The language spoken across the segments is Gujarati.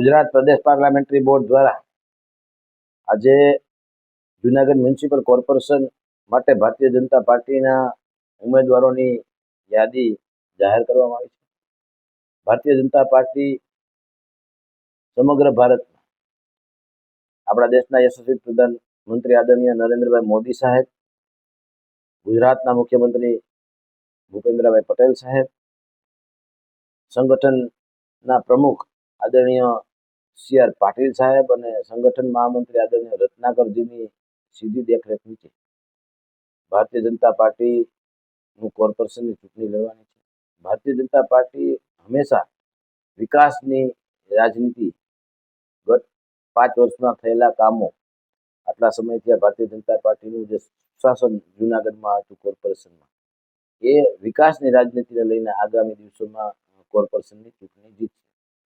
ગુજરાત પ્રદેશ પાર્લામેન્ટરી બોર્ડ દ્વારા આજે જુનાગઢ મ્યુનિસિપલ કોર્પોરેશન માટે ભારતીય જનતા પાર્ટીના ઉમેદવારોની યાદી જાહેર કરવામાં આવી છે. ભારતીય જનતા પાર્ટી સમગ્ર ભારત આપણા દેશના યશસ્વી પ્રધાનમંત્રી આદરણીય નરેન્દ્રભાઈ મોદી સાહેબ, ગુજરાતના મુખ્યમંત્રી ભૂપેન્દ્રભાઈ પટેલ સાહેબ, સંગઠનના પ્રમુખ આદરણીય સી આર પાટીલ સાહેબ અને સંગઠન મહામંત્રી આદરણીય રત્નાકરજીની સીધી દેખરેખ નીચે. ભારતીય જનતા પાર્ટીનું કોર્પોરેશનની ચૂંટણી લડવાની છે. ભારતીય જનતા પાર્ટી હંમેશા વિકાસની રાજનીતિ ગત પાંચ વર્ષમાં થયેલા કામો આટલા સમયથી આ ભારતીય જનતા પાર્ટીનું જે શાસન જુનાગઢમાં હતું કોર્પોરેશનમાં, એ વિકાસની રાજનીતિને લઈને આગામી દિવસોમાં કોર્પોરેશનની ચૂંટણી જીતશે.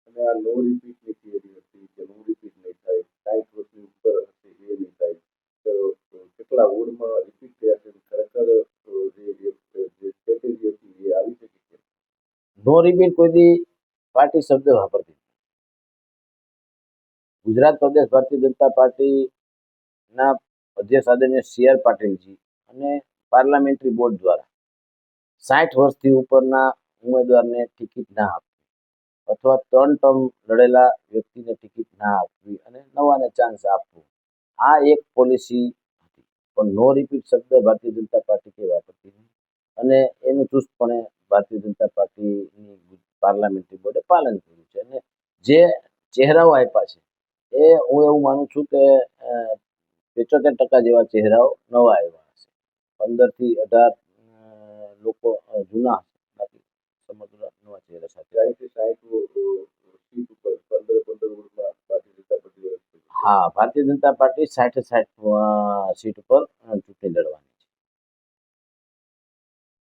અને આ નો રિપીટની થિયરી હતી કે નો રિપીટ નહીં થાય સાઠ વર્ષની ઉપર હશે એ નહીં થાય તો કેટલા વોર્ડમાં રિપીટ થયા છે ખરેખર જે સ્ટ્રેટેજી હતી એ આવી શકે છે નો રિપીટ કોઈ દી પાર્ટી શબ્દ વાપરતી ગુજરાત પ્રદેશ ભારતીય જનતા પાર્ટીના અધ્યક્ષ આદરણીય સી આર પાટીલજી અને પાર્લામેન્ટરી બોર્ડ દ્વારા સાઠ વર્ષથી ઉપરના ઉમેદવારને ટિકિટ ના આપવી અથવા ત્રણ ટર્મ લડેલા વ્યક્તિને ટિકિટ ના આપવી અને નવાને ચાન્સ આપવું. આ એક પોલિસી પણ નો રિપીટ શબ્દ ભારતીય જનતા પાર્ટી કે વાપરતી અને એનું ચુસ્તપણે ભારતીય જનતા પાર્ટીની પાર્લામેન્ટરી બોર્ડે પાલન કર્યું છે. અને જે ચહેરાઓ આપ્યા છે એ હું એવું માનું છું કે પંચોતેર ટકા જેવા ચહેરાઓ નવા આવ્યા હશે. પંદરથી અઢાર લોકો જૂના હશે. બાકી સમગ્ર નવા ચહેરા સાથે. હા ભારતીય જનતા પાર્ટી સાઠે સાઠ સીટ ઉપર